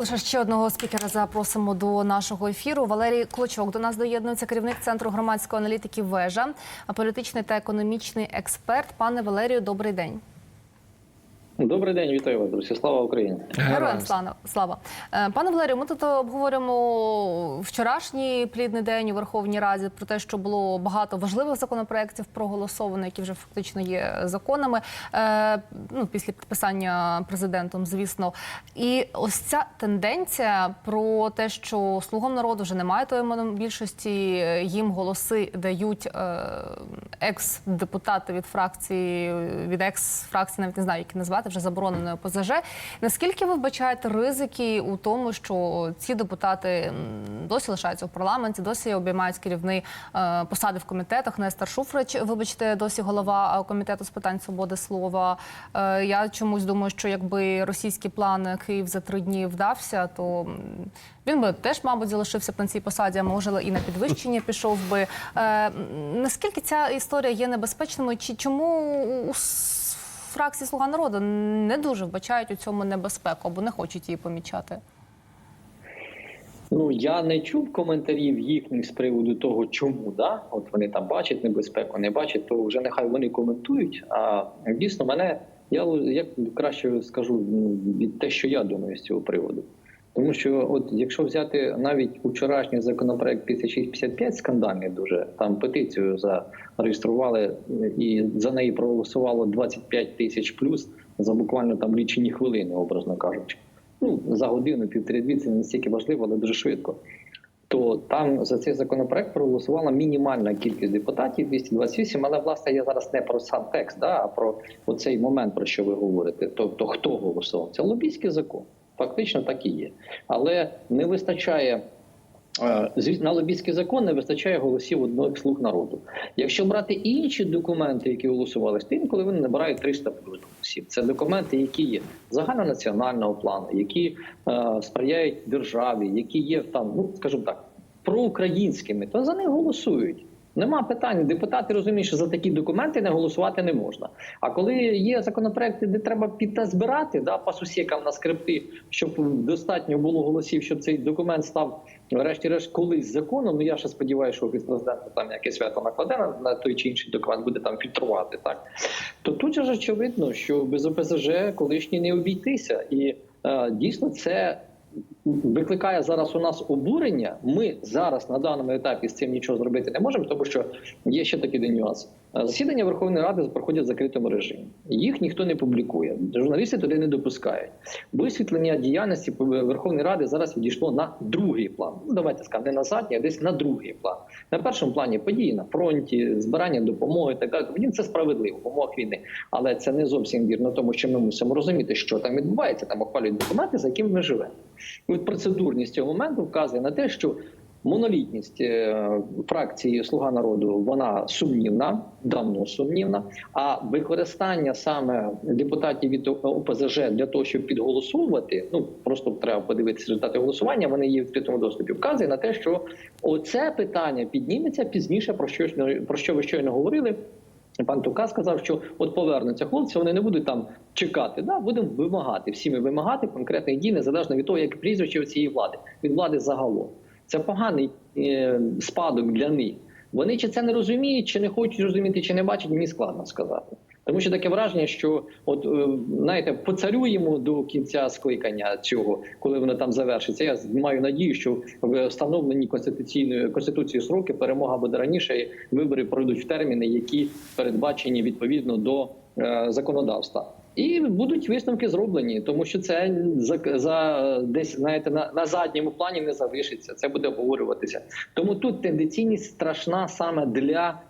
Лише ще одного спікера запросимо до нашого ефіру. Валерій Клочок до нас доєднується керівник центру громадської аналітики Вежа, політичний та економічний експерт. Пане Валерію, добрий день. Добрий день, вітаю вас, друзі. Слава Україні. Героям слава. слава. Е, Пане Валерію, ми тут обговоримо вчорашній плідний день у Верховній Раді про те, що було багато важливих законопроєктів проголосовано, які вже фактично є законами. Е, Ну, після підписання президентом, звісно. І ось ця тенденція про те, що слугам народу вже немає тої монобільшості, їм голоси дають е, екс-депутати від фракції, від екс-фракції, навіть не знаю, які назвати, вже забороненої ОПЗЖ. Наскільки ви вбачаєте ризики у тому, що ці депутати досі лишаються в парламенті, досі обіймають керівні е, посади в комітетах? Нестор Шуфрич, вибачте, досі голова е, комітету з питань свободи слова. Е, я чомусь думаю, що якби російський план Київ за три дні вдався, то він би теж, мабуть, залишився на цій посаді, а може і на підвищення пішов би. Наскільки ця історія є небезпечною? Чи чому фракції Слуга народу не дуже вбачають у цьому небезпеку або не хочуть її помічати? Ну я не чув коментарів їхніх з приводу того, чому да, от вони там бачать небезпеку, не бачать, то вже нехай вони коментують. А дійсно, мене я як краще скажу від те, що я думаю з цього приводу. Тому що, от якщо взяти навіть учорашній законопроект 5655, скандальний дуже там петицію зареєстрували і за неї проголосувало 25 тисяч плюс за буквально там лічені хвилини, образно кажучи. Ну за годину, півтори-дві це не настільки важливо, але дуже швидко. То там за цей законопроект проголосувала мінімальна кількість депутатів 228, Але власне я зараз не про сам текст, да, а про цей момент, про що ви говорите. Тобто, хто голосував? Це лобійський закон. Фактично так і є. Але не вистачає. е, На лобійський закон не вистачає голосів одного слуг народу. Якщо брати інші документи, які голосували, то інколи вони набирають 300 плюс голосів. Це документи, які є загальнонаціонального плану, які е, сприяють державі, які є там, ну скажімо так, проукраїнськими, то за них голосують. Нема питань. Депутати розуміють, що за такі документи не голосувати не можна. А коли є законопроекти, де треба піти збирати, да, по сусікам на скрипти, щоб достатньо було голосів, щоб цей документ став врешті-решт колись законом. Ну я ще сподіваюся, що офіс президента там якесь свято накладе на, той чи інший документ, буде там фільтрувати. Так то тут же ж очевидно, що без ОПЗЖ колишній не обійтися, і е, дійсно це викликає зараз у нас обурення. Ми зараз на даному етапі з цим нічого зробити не можемо, тому що є ще такий один нюанс. Засідання Верховної Ради проходять в закритому режимі. Їх ніхто не публікує. Журналісти туди не допускають. Висвітлення діяльності Верховної Ради зараз відійшло на другий план. Ну давайте скажемо, не на задній, а десь на другий план. На першому плані події на фронті, збирання допомоги. Так далі. Мені це справедливо в умовах війни, але це не зовсім вірно, тому що ми мусимо розуміти, що там відбувається. Там ухвалюють документи, за якими ми живемо. І от процедурність цього моменту вказує на те, що монолітність е, фракції Слуга народу вона сумнівна, давно сумнівна. А використання саме депутатів від ОПЗЖ для того, щоб підголосовувати, ну просто треба подивитися результати голосування. Вони є в відкритому доступі. Вказує на те, що оце питання підніметься пізніше. Про що про що ви щойно говорили. Пан Тука сказав, що от повернуться хлопці, вони не будуть там чекати. Да, будемо вимагати всі ми вимагати конкретних дій, незалежно від того, як прізвище цієї влади, від влади загалом. Це поганий е, спадок для них. Вони чи це не розуміють, чи не хочуть розуміти, чи не бачать, мені складно сказати. Тому що таке враження, що от е, знаєте, поцарюємо до кінця скликання цього, коли воно там завершиться. Я маю надію, що в встановлені конституційної конституцією сроки перемога буде раніше. і Вибори пройдуть в терміни, які передбачені відповідно до е, законодавства. І будуть висновки зроблені, тому що це за за десь знаєте на, на задньому плані не залишиться. Це буде обговорюватися. Тому тут тенденційність страшна саме для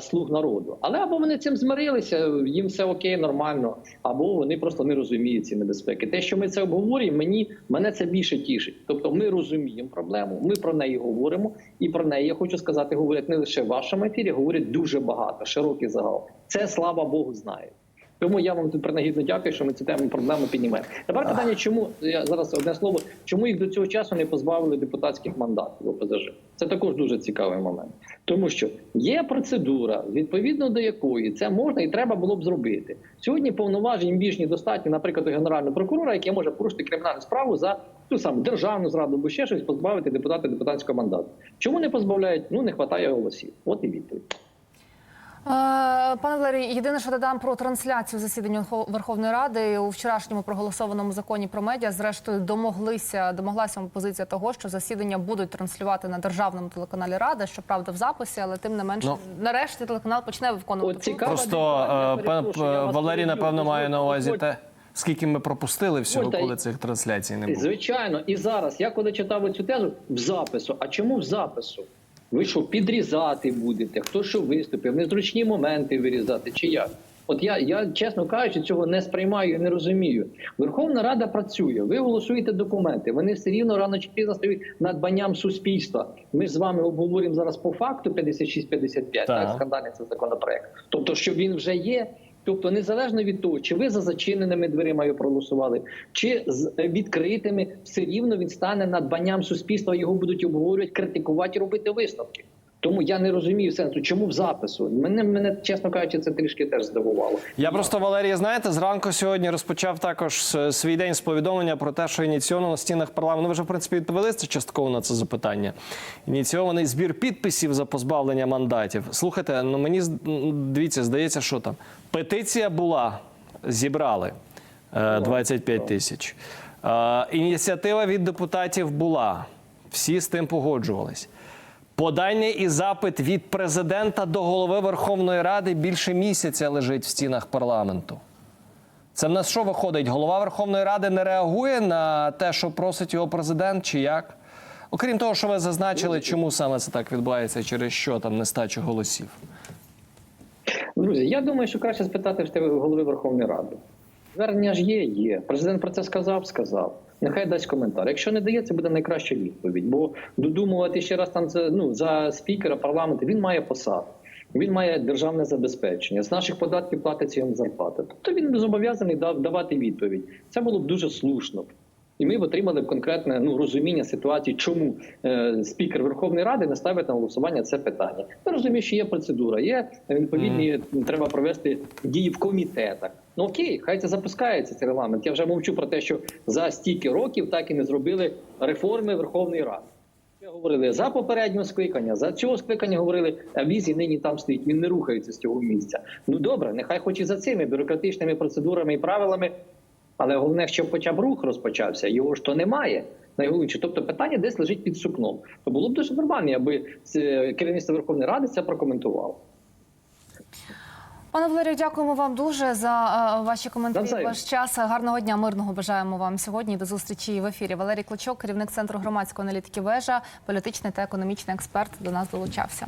слуг народу. Але або вони цим змирилися, їм все окей, нормально, або вони просто не розуміють ці небезпеки. Те, що ми це обговорюємо, мені мене це більше тішить. Тобто, ми розуміємо проблему, ми про неї говоримо, і про неї я хочу сказати, говорять не лише в вашому ефірі, говорять дуже багато, широкий загал. Це слава Богу, знають. Тому я вам принагідно дякую, що ми цю тему проблему піднімаємо. Тепер питання, чому я зараз одне слово, чому їх до цього часу не позбавили депутатських мандатів ОПЗЖ? Це також дуже цікавий момент, тому що є процедура, відповідно до якої це можна і треба було б зробити. Сьогодні повноважень більш достатньо, наприклад, у генерального прокурора, який може порушити кримінальну справу за ту саму державну зраду або ще щось, позбавити депутата депутатського мандату. Чому не позбавляють? Ну не вистачає голосів. От і відповідь. Е, Пане Валерій, єдине, що додам про трансляцію засідання Верхов- Верховної Ради у вчорашньому проголосованому законі про медіа. Зрештою, домоглися домоглася опозиція того, що засідання будуть транслювати на державному телеканалі Рада. Щоправда, в записі, але тим не менше, Ну. нарешті телеканал почне виконувати. Цікаво. Просто е, пан вас Валерій, напевно, має на увазі те, скільки ми пропустили всього, коли цих трансляцій не було. Звичайно, і зараз я коли читав цю тезу в запису. А чому в запису? Ви що підрізати будете? Хто що виступив? Незручні моменти вирізати чи як? От я, я чесно кажучи, цього не сприймаю і не розумію. Верховна Рада працює. Ви голосуєте документи. Вони все рівно рано чи пізно стають надбанням суспільства. Ми ж з вами обговоримо зараз по факту 56-55, так, Так. скандальний це законопроект. Тобто, що він вже є. Тобто, незалежно від того, чи ви за зачиненими дверима його проголосували, чи з відкритими, все рівно він стане надбанням суспільства. Його будуть обговорювати, критикувати, робити висновки. Тому я не розумію сенсу, чому в запису. Мене мене чесно кажучи, це трішки теж здивувало. Я просто Валерій, знаєте, зранку сьогодні розпочав також свій день з повідомлення про те, що ініційовано на стінах парламенту. Ви вже в принципі відповіли це частково на це запитання. Ініційований збір підписів за позбавлення мандатів. Слухайте, ну мені м, дивіться, здається, що там петиція була, зібрали е, 25 тисяч. Е, Ініціатива від депутатів була. Всі з тим погоджувались. Подання і запит від президента до голови Верховної Ради більше місяця лежить в стінах парламенту. Це в нас що виходить? Голова Верховної Ради не реагує на те, що просить його президент, чи як? Окрім того, що ви зазначили, чому саме це так відбувається, через що там нестача голосів. Друзі, я думаю, що краще спитати в голови Верховної Ради. Звернення ж є, є. Президент про це сказав, сказав. Нехай дасть коментар. Якщо не дає, це буде найкраща відповідь. Бо додумувати ще раз там це ну за спікера парламенту він має посаду. Він має державне забезпечення. З наших податків платиться йому зарплата. Тобто він зобов'язаний дав- давати відповідь. Це було б дуже слушно. І ми б отримали конкретне ну розуміння ситуації, чому е, спікер Верховної Ради не ставить на голосування це питання. Я розумію, що є процедура, є відповідні треба провести дії в комітетах. Ну окей, хай це запускається цей регламент. Я вже мовчу про те, що за стільки років так і не зробили реформи Верховної Ради. Ми говорили за попереднього скликання, за цього скликання говорили, а візі нині там стоїть, він не рухається з цього місця. Ну добре, нехай хоч і за цими бюрократичними процедурами і правилами, але головне, щоб хоча б рух розпочався, його ж то немає. Найголовніше, тобто питання десь лежить під сукном. То було б дуже нормально, аби керівництво Верховної Ради це прокоментувало. Пане Валерію, дякуємо вам дуже за е, ваші коментарі. Ваш час гарного дня, мирного бажаємо вам сьогодні. До зустрічі в ефірі. Валерій Клочок, керівник центру громадської аналітики вежа, політичний та економічний експерт, до нас долучався.